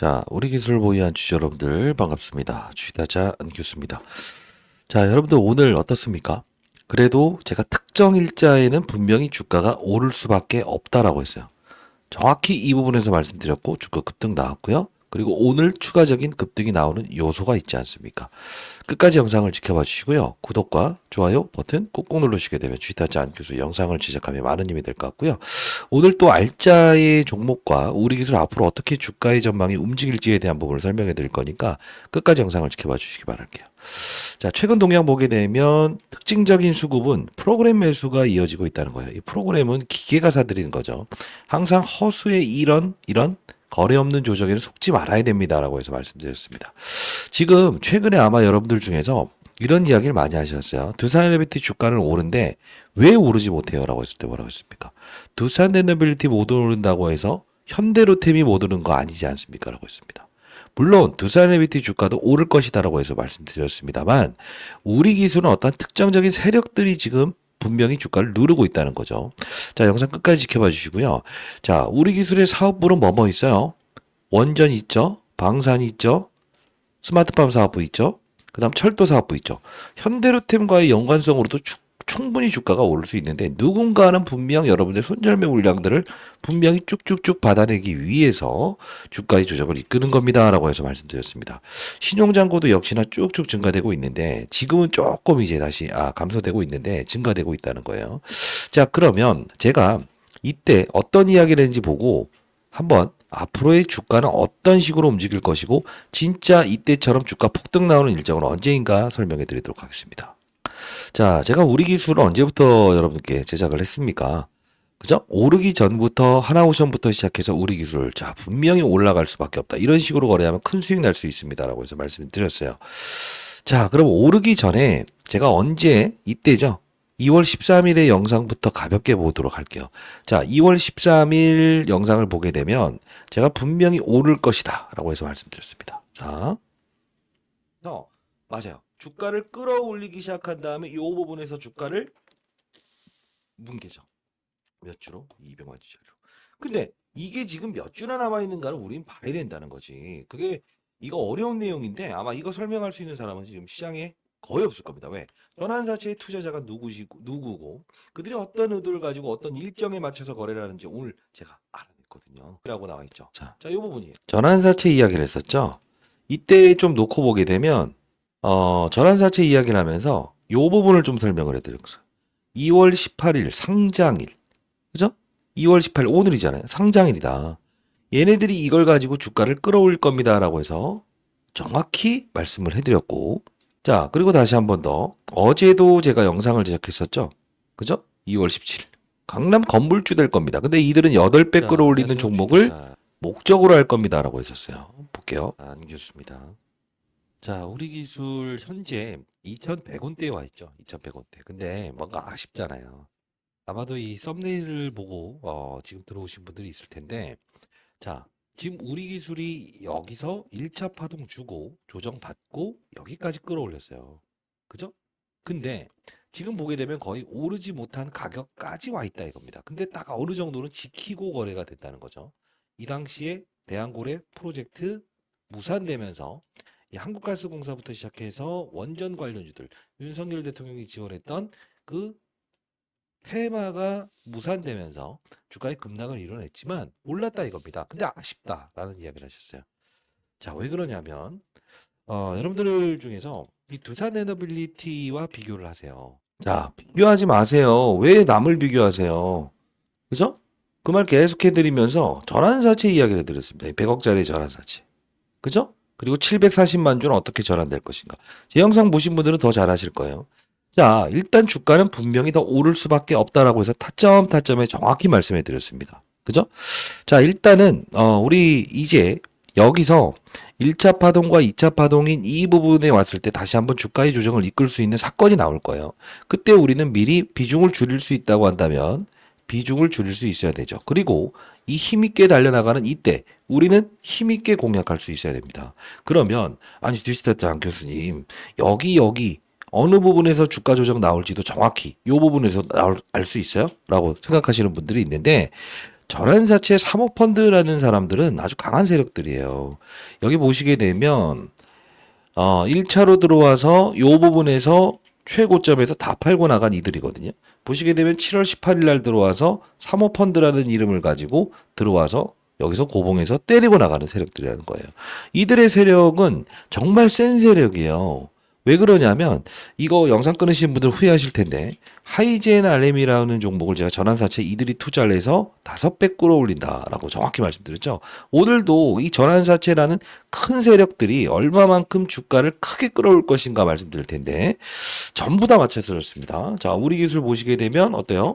자, 우리 기술을 보유한 주주 여러분들 반갑습니다. 주의다자 안교수입니다. 자, 여러분들 오늘 어떻습니까? 그래도 제가 특정 일자에는 분명히 주가가 오를 수밖에 없다라고 했어요. 정확히 이 부분에서 말씀드렸고 주가 급등 나왔고요. 그리고 오늘 추가적인 급등이 나오는 요소가 있지 않습니까? 끝까지 영상을 지켜봐 주시고요. 구독과 좋아요 버튼 꾹꾹 누르시게 되면 주의타지 않교수 영상을 제작하면 많은 힘이 될 것 같고요. 오늘 또 알짜의 종목과 우리 기술 앞으로 어떻게 주가의 전망이 움직일지에 대한 부분을 설명해 드릴 거니까 끝까지 영상을 지켜봐 주시기 바랄게요. 자, 최근 동향 보게 되면 특징적인 수급은 프로그램 매수가 이어지고 있다는 거예요. 이 프로그램은 기계가 사들이는 거죠. 항상 허수의 이런 이런 거래 없는 조정에는 속지 말아야 됩니다라고 해서 말씀드렸습니다. 지금 최근에 아마 여러분들 중에서 이런 이야기를 많이 하셨어요. 두산 엘리베이터 주가는 오른데 왜 오르지 못해요 라고 했을 때 뭐라고 했습니까? 두산 에너빌리티 못 오른다고 해서 현대로템이 못 오른 거 아니지 않습니까 라고 했습니다. 물론 두산 엘리베이터 주가도 오를 것이다라고 해서 말씀드렸습니다만 우리 기술은 어떤 특정적인 세력들이 지금 분명히 주가를 누르고 있다는 거죠. 자, 영상 끝까지 지켜봐 주시고요. 자, 우리 기술의 사업부는 뭐뭐 있어요? 원전 있죠? 방산 있죠? 스마트팜 사업부 있죠? 그 다음 철도 사업부 있죠. 현대로템과의 연관성으로도 추- 충분히 주가가 오를 수 있는데 누군가는 분명 여러분들 손절매 물량들을 분명히 쭉쭉쭉 받아내기 위해서 주가의 조정을 이끄는 겁니다라고 해서 말씀드렸습니다. 신용잔고도 역시나 쭉쭉 증가되고 있는데 지금은 조금 이제 다시 아 감소되고 있는데 증가되고 있다는 거예요. 자 그러면 제가 이때 어떤 이야기를 했는지 보고 한번 앞으로의 주가는 어떤 식으로 움직일 것이고 진짜 이때처럼 주가 폭등 나오는 일정은 언제인가 설명해 드리도록 하겠습니다. 자, 제가 우리 기술을 언제부터 여러분께 제작을 했습니까? 그죠? 오르기 전부터 하나오션부터 시작해서 우리 기술 자 분명히 올라갈 수밖에 없다. 이런 식으로 거래하면 큰 수익 날 수 있습니다라고 해서 말씀드렸어요. 자, 그럼 오르기 전에 제가 언제 이때죠? 2월 13일의 영상부터 가볍게 보도록 할게요. 자, 2월 13일 영상을 보게 되면 제가 분명히 오를 것이다 라고 해서 말씀드렸습니다. 자, 어, 맞아요. 주가를 끌어올리기 시작한 다음에 이 부분에서 주가를 뭉개죠. 몇 주로? 200만 주짜리로. 근데 이게 지금 몇 주나 남아 있는가를 우린 봐야 된다는 거지. 그게 이거 어려운 내용인데 아마 이거 설명할 수 있는 사람은 지금 시장에 거의 없을 겁니다. 왜? 전환사채의 투자자가 누구시고 누구고 그들이 어떤 의도를 가지고 어떤 일정에 맞춰서 거래를 하는지 오늘 제가 알아냈거든요. 라고 나와 있죠. 자, 자, 이 부분이에요. 전환사채 이야기를 했었죠. 이때 좀 놓고 보게 되면 어, 전환사채 이야기를 하면서 이 부분을 좀 설명을 해드렸어요. 2월 18일 상장일. 그죠? 2월 18일 오늘이잖아요. 상장일이다. 얘네들이 이걸 가지고 주가를 끌어올릴 겁니다라고 해서 정확히 말씀을 해드렸고 자 그리고 다시 한 번 더 어제도 제가 영상을 제작했었죠. 그죠? 2월 17일 강남 건물주 될 겁니다. 근데 이들은 8배 끌어올리는 종목을 목적으로 할 겁니다 라고 했었어요. 볼게요. 안겼습니다. 자, 우리 기술 현재 2,100원대에 와 있죠. 2,100원대. 근데 뭔가 아쉽잖아요. 아마도 이 썸네일을 보고 어, 지금 들어오신 분들이 있을 텐데, 자, 지금 우리 기술이 여기서 1차 파동 주고 조정 받고 여기까지 끌어올렸어요. 그죠? 근데 지금 보게 되면 거의 오르지 못한 가격까지 와 있다 이겁니다. 근데 딱 어느 정도는 지키고 거래가 됐다는 거죠. 이 당시에 대한고래 프로젝트 무산되면서 이 한국가스공사부터 시작해서 원전 관련주들 윤석열 대통령이 지원했던 그 테마가 무산되면서 주가의 급락을 이뤄냈지만 올랐다 이겁니다. 근데 아쉽다라는 이야기를 하셨어요. 자, 왜 그러냐면 어, 여러분들 중에서 이 두산 에너빌리티와 비교를 하세요. 자, 비교하지 마세요. 왜 남을 비교하세요? 그죠? 그 말 계속 해드리면서 전환사채 이야기를 드렸습니다. 100억짜리 전환사채. 그죠? 그리고 740만 주는 어떻게 전환될 것인가. 제 영상 보신 분들은 더 잘하실 거예요. 자, 일단 주가는 분명히 더 오를 수밖에 없다라고 해서 타점 타점에 정확히 말씀해 드렸습니다. 그죠? 자, 일단은 어 우리 이제 여기서 1차 파동과 2차 파동인 이 부분에 왔을 때 다시 한번 주가의 조정을 이끌 수 있는 사건이 나올 거예요. 그때 우리는 미리 비중을 줄일 수 있다고 한다면 비중을 줄일 수 있어야 되죠. 그리고 이 힘있게 달려나가는 이때 우리는 힘있게 공략할 수 있어야 됩니다. 그러면 아니 장 교수님 여기 여기 어느 부분에서 주가 조정 나올지도 정확히 이 부분에서 알 수 있어요? 라고 생각하시는 분들이 있는데 전환사채 사모펀드라는 사람들은 아주 강한 세력들이에요. 여기 보시게 되면 어, 1차로 들어와서 요 부분에서 최고점에서 다 팔고 나간 이들이거든요. 보시게 되면 7월 18일 날 들어와서 사모펀드라는 이름을 가지고 들어와서 여기서 고봉에서 때리고 나가는 세력들이라는 거예요. 이들의 세력은 정말 센 세력이에요. 왜 그러냐면 이거 영상 끊으신 분들 후회하실 텐데 하이젠 RM이라는 종목을 제가 전환사채 이들이 투자를 해서 다섯 배 끌어올린다라고 정확히 말씀드렸죠. 오늘도 이 전환사채라는 큰 세력들이 얼마만큼 주가를 크게 끌어올 것인가 말씀드릴 텐데 전부 다 맞춰졌습니다. 자, 우리 기술 보시게 되면 어때요?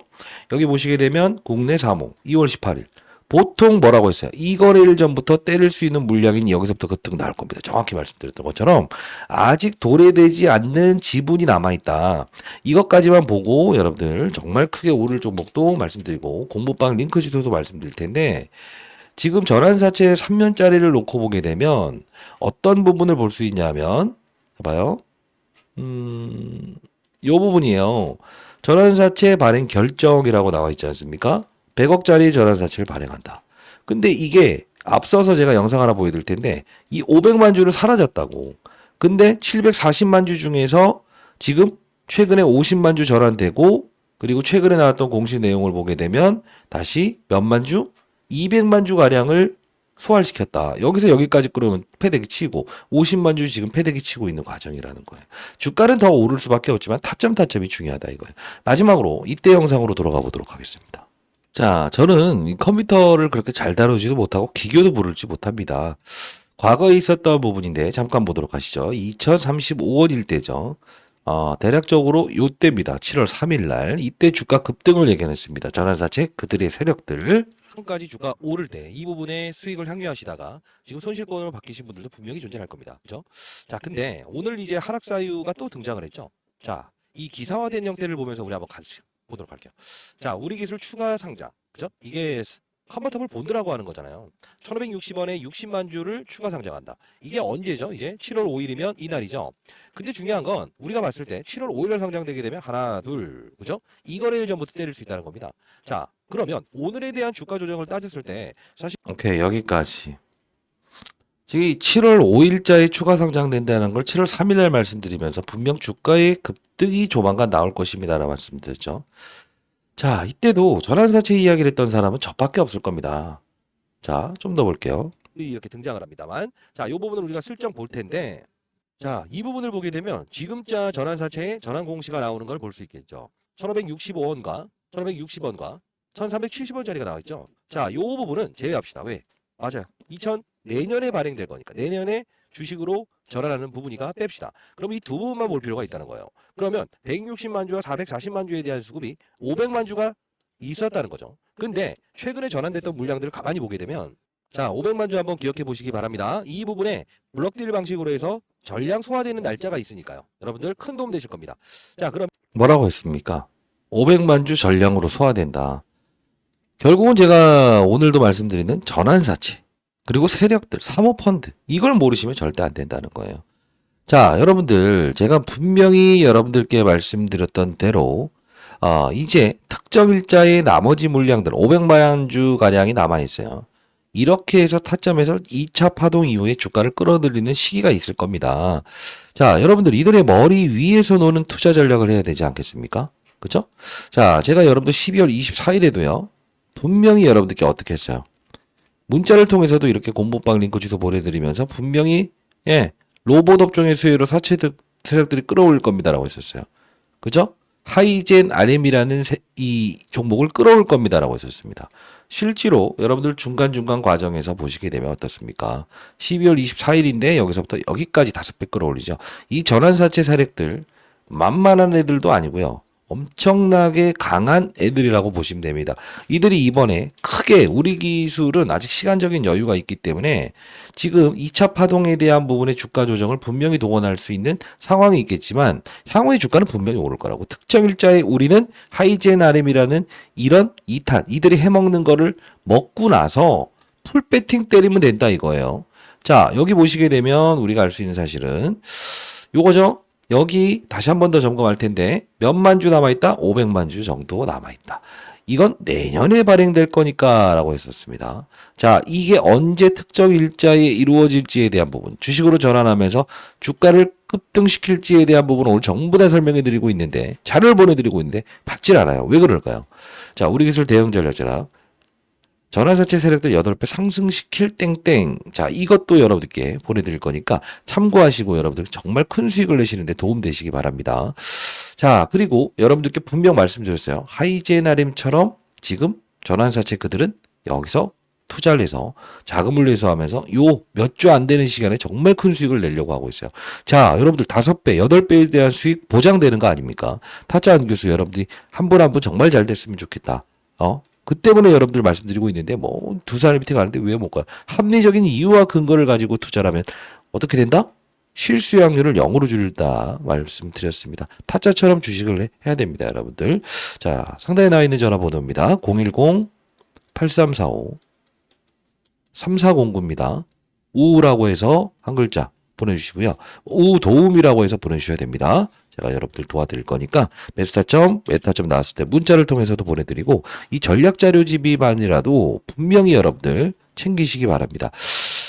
여기 보시게 되면 국내 사모 2월 18일 보통 뭐라고 했어요? 이 거래일 전부터 때릴 수 있는 물량이 여기서부터 그뜩 나올 겁니다. 정확히 말씀드렸던 것처럼 아직 도래되지 않는 지분이 남아 있다. 이것까지만 보고 여러분들 정말 크게 오를 종목도 말씀드리고 공부방 링크 주소도 말씀드릴 텐데 지금 전환사채 3년짜리를 놓고 보게 되면 어떤 부분을 볼 수 있냐면 봐봐요. 음, 요 부분이에요. 전환사채 발행 결정이라고 나와 있지 않습니까? 100억짜리 전환사채를 발행한다. 근데 이게 앞서서 제가 영상 하나 보여드릴 텐데 이 500만 주는 사라졌다고. 근데 740만 주 중에서 지금 최근에 50만 주 전환되고 그리고 최근에 나왔던 공시 내용을 보게 되면 다시 몇만 주? 200만 주 가량을 소화시켰다. 여기서 여기까지 끌어오면 패대기 치고 50만 주 지금 패대기 치고 있는 과정이라는 거예요. 주가는 더 오를 수밖에 없지만 타점 타점이 중요하다 이거예요. 마지막으로 이때 영상으로 돌아가 보도록 하겠습니다. 자, 저는 이 컴퓨터를 그렇게 잘 다루지도 못하고 기교도 부를지 못합니다. 과거에 있었던 부분인데 잠깐 보도록 하시죠. 2035원 일대죠. 어, 대략적으로 요때입니다. 7월 3일 날 이때 주가 급등을 예견했습니다. 전환사채 그들의 세력들 지금까지 주가 오를 때 이 부분에 수익을 향유하시다가 지금 손실권으로 바뀌신 분들도 분명히 존재할 겁니다. 그죠? 자, 근데 오늘 이제 하락 사유가 또 등장을 했죠. 자, 이 기사화된 형태를 보면서 우리 한번 같이 보도록 할게요. 자, 우리 기술 추가 상장. 그죠? 이게 컨버터블 본드라고 하는 거잖아요. 1560원에 60만 주를 추가 상장한다. 이게 언제죠? 이제 7월 5일이면 이날이죠. 근데 중요한 건 우리가 봤을 때 7월 5일날 상장되게 되면 하나, 둘, 그죠? 이 거래일 전부터 때릴 수 있다는 겁니다. 자, 그러면 오늘에 대한 주가 조정을 따졌을 때 사실 오케이 여기까지. 지금 7월 5일자에 추가 상장된다는 걸 7월 3일날 말씀드리면서 분명 주가의 급등이 조만간 나올 것입니다라고 말씀드렸죠. 자, 이때도 전환사채 이야기를 했던 사람은 저밖에 없을 겁니다. 자, 좀 더 볼게요. 이렇게 등장을 합니다만, 자, 이 부분을 우리가 슬쩍 볼 텐데, 자, 이 부분을 보게 되면 지금자 전환사채의 전환 공시가 나오는 걸 볼 수 있겠죠. 1565원과 1560원과 1370원짜리가 나와 있죠. 자, 이 부분은 제외합시다. 왜? 맞아요. 2000 내년에 발행될 거니까 내년에 주식으로 전환하는 부분이가 뺍시다. 그럼 이 두 부분만 볼 필요가 있다는 거예요. 그러면 160만 주와 440만 주에 대한 수급이 500만 주가 있었다는 거죠. 근데 최근에 전환됐던 물량들을 가만히 보게 되면 자, 500만 주 한번 기억해 보시기 바랍니다. 이 부분에 블럭딜 방식으로 해서 전량 소화되는 날짜가 있으니까요. 여러분들 큰 도움 되실 겁니다. 자, 그럼 뭐라고 했습니까? 500만 주 전량으로 소화된다. 결국은 제가 오늘도 말씀드리는 전환사채 그리고 세력들, 사모펀드 이걸 모르시면 절대 안 된다는 거예요. 자, 여러분들 제가 분명히 여러분들께 말씀드렸던 대로 어, 이제 특정 일자의 나머지 물량들 500만 주 가량이 남아 있어요. 이렇게 해서 타점에서 2차 파동 이후에 주가를 끌어들이는 시기가 있을 겁니다. 자, 여러분들 이들의 머리 위에서 노는 투자 전략을 해야 되지 않겠습니까? 그죠? 자, 제가 여러분들 12월 24일에도요. 분명히 여러분들께 어떻게 했어요? 문자를 통해서도 이렇게 공부방 링크 주소 보내드리면서 분명히 예 로봇 업종의 수혜로 사채 세력들이 끌어올 겁니다라고 했었어요. 그죠? 하이젠 RM이라는 세, 이 종목을 끌어올 겁니다라고 했었습니다. 실제로 여러분들 중간중간 과정에서 보시게 되면 어떻습니까? 12월 24일인데 여기서부터 여기까지 다섯 배 끌어올리죠. 이 전환사채 세력들 만만한 애들도 아니고요. 엄청나게 강한 애들이라고 보시면 됩니다. 이들이 이번에 크게 우리 기술은 아직 시간적인 여유가 있기 때문에 지금 2차 파동에 대한 부분의 주가 조정을 분명히 동원할 수 있는 상황이 있겠지만 향후의 주가는 분명히 오를 거라고 특정 일자에 우리는 하이젠 RM이라는 이런 2탄 이들이 해먹는 거를 먹고 나서 풀 배팅 때리면 된다 이거예요. 자 여기 보시게 되면 우리가 알 수 있는 사실은 요거죠. 여기 다시 한 번 더 점검할 텐데 몇만 주 남아있다? 500만 주 정도 남아있다. 이건 내년에 발행될 거니까 라고 했었습니다. 자, 이게 언제 특정 일자에 이루어질지에 대한 부분, 주식으로 전환하면서 주가를 급등시킬지에 대한 부분을 오늘 전부 다 설명해 드리고 있는데, 자료를 보내드리고 있는데, 받질 않아요. 왜 그럴까요? 자, 우리 기술 대응 전략자랑 전환사채 세력들 8배 상승시킬 땡땡. 자, 이것도 여러분들께 보내드릴 거니까 참고하시고 여러분들 정말 큰 수익을 내시는데 도움되시기 바랍니다. 자, 그리고 여러분들께 분명 말씀드렸어요. 하이제나림처럼 지금 전환사채 그들은 여기서 투자를 해서 자금을 내서하면서 요 몇 주 안 되는 시간에 정말 큰 수익을 내려고 하고 있어요. 자, 여러분들 다섯 배, 여덟 배에 대한 수익 보장되는 거 아닙니까? 타짜 안 교수 여러분들이 한 분 한 분 정말 잘 됐으면 좋겠다. 어? 그 때문에 여러분들 말씀드리고 있는데 뭐 두 살 밑에 가는데 왜 못 가요? 합리적인 이유와 근거를 가지고 투자를 하면 어떻게 된다? 실수확률을 0으로 줄다 말씀드렸습니다. 타짜처럼 주식을 해- 해야 됩니다, 여러분들. 자, 상단에 나와 있는 전화번호입니다. 010-8345 3409입니다. 우라고 해서 한 글자 보내주시고요. 우 도움이라고 해서 보내주셔야 됩니다. 제가 여러분들 도와드릴 거니까 매수타점, 메타점 나왔을 때 문자를 통해서도 보내드리고 이 전략 자료집이만이라도 분명히 여러분들 챙기시기 바랍니다.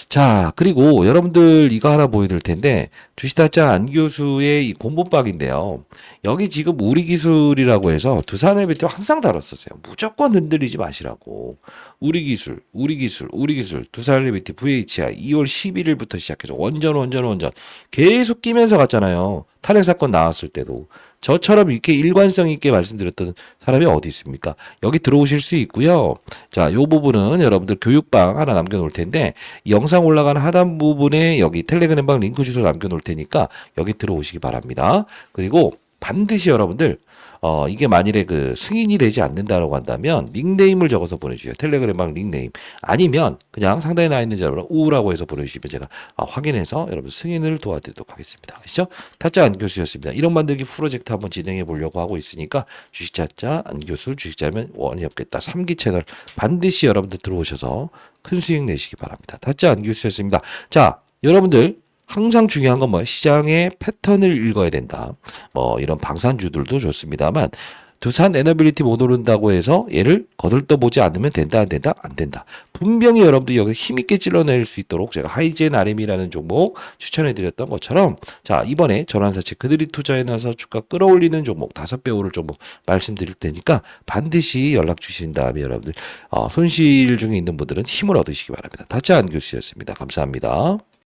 자, 그리고 여러분들 이거 하나 보여드릴 텐데 주식타짜 안 교수의 이 공부박인데요. 여기 지금 우리 기술이라고 해서 두산을 밑에 항상 다뤘었어요. 무조건 흔들리지 마시라고. 우리 기술, 우리 기술, 우리 기술, 두산을 밑에 VHI 2월 11일부터 시작해서 원전, 원전, 원전 계속 끼면서 갔잖아요. 탄핵 사건 나왔을 때도 저처럼 이렇게 일관성 있게 말씀드렸던 사람이 어디 있습니까? 여기 들어오실 수 있고요. 자, 요 부분은 여러분들 교육방 하나 남겨 놓을 텐데 이 영상 올라가는 하단 부분에 여기 텔레그램방 링크 주소 남겨 놓을 테니까 여기 들어오시기 바랍니다. 그리고 반드시 여러분들 어, 이게 만일에 그 승인이 되지 않는다라고 한다면 닉네임을 적어서 보내주세요. 텔레그램방 닉네임. 아니면 그냥 상단에 나와 있는 자료로 우라고 해서 보내주시면 제가 아, 확인해서 여러분 승인을 도와드리도록 하겠습니다. 아시죠? 타짜 안 교수였습니다. 이런 만들기 프로젝트 한번 진행해 보려고 하고 있으니까 주식자짜 안 교수 주식 자면 원이 없겠다. 3기 채널 반드시 여러분들 들어오셔서 큰 수익 내시기 바랍니다. 타짜 안 교수였습니다. 자, 여러분들 항상 중요한 건 뭐 시장의 패턴을 읽어야 된다. 뭐 이런 방산주들도 좋습니다만 두산 에너빌리티 못 오른다고 해서 얘를 거들떠 보지 않으면 된다 안 된다 안 된다. 분명히 여러분들 여기 힘있게 찔러낼 수 있도록 제가 하이젠 RM이라는 종목 추천해 드렸던 것처럼 자 이번에 전환사채 그들이 투자해 나서 주가 끌어올리는 종목 다섯 배 오를 종목 말씀드릴 테니까 반드시 연락 주신 다음에 여러분들 어, 손실 중에 있는 분들은 힘을 얻으시기 바랍니다. 다짜 안 교수였습니다. 감사합니다.